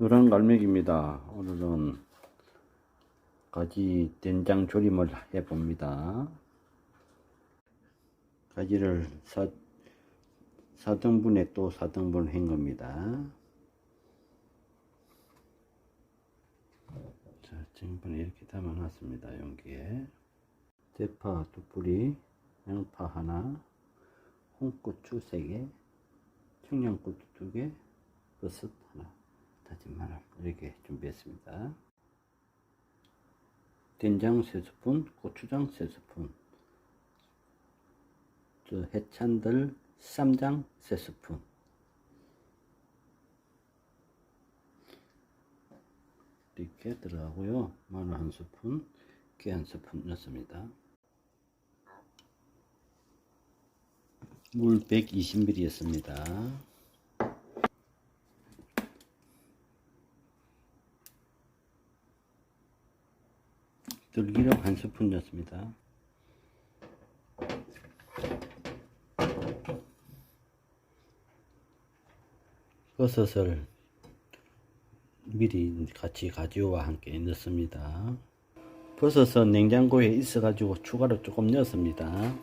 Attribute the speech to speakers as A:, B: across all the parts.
A: 노란 갈매기입니다. 오늘은 가지 된장 조림을 해 봅니다. 가지를 4, 4등분에 또 4등분 한 겁니다. 자, 지금번에 이렇게 담아놨습니다. 용기에. 대파 두 뿌리, 양파 하나, 홍고추 세 개, 청양고추 두 개, 버섯 하나, 다진 마늘 이렇게 준비했습니다. 된장 세 스푼, 고추장 세 스푼, 저 해찬들 쌈장 세 스푼, 이렇게 들어가고요. 마늘 한 스푼, 깨한 스푼 넣습니다. 물 120ml였습니다. 들기름 한 스푼 넣습니다. 버섯을 미리 같이 가지와 함께 넣습니다. 버섯은 냉장고에 있어 가지고 추가로 조금 넣었습니다.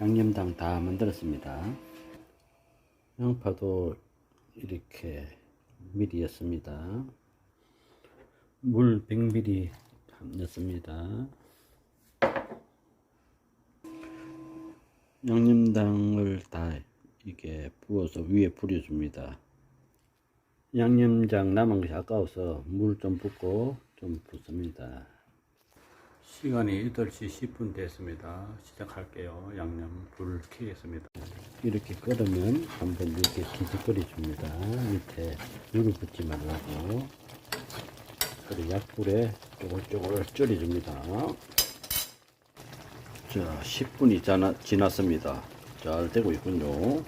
A: 양념장 다 만들었습니다. 양파도 이렇게 미리 였습니다. 물 100ml 넣습니다. 양념장을 다 이게 부어서 위에 뿌려줍니다. 양념장 남은 것이 아까워서 물 좀 붓고 좀 붓습니다. 시간이 8시 10분 됐습니다. 시작할게요. 양념 불 켜겠습니다. 이렇게 끓으면 한번 이렇게 뒤집거려 줍니다. 밑에 물을 붓지 말라고. 그리고 약불에 쪼글쪼글 졸여줍니다. 자, 10분이 지나, 지났습니다. 잘 되고 있군요.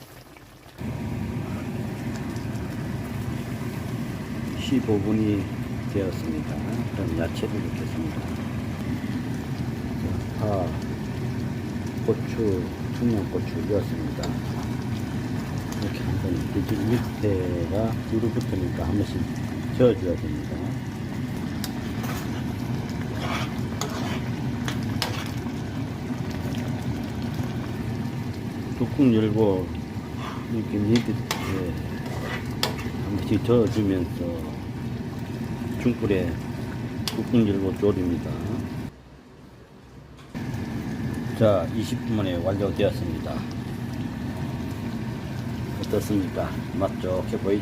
A: 15분이 되었습니다. 그럼 야채를 넣겠습니다. 파, 고추, 청양고추 넣었습니다. 이렇게 한번 밑에가 불이 붙으니까 한 번씩 저어줘야 됩니다. 뚜껑 열고 이렇게 밑에 한 번씩 저어주면서 중불에 뚜껑 열고 졸입니다. 자, 20분 만에 완료되었습니다. 어떻습니까? 맛 좋게 보이죠?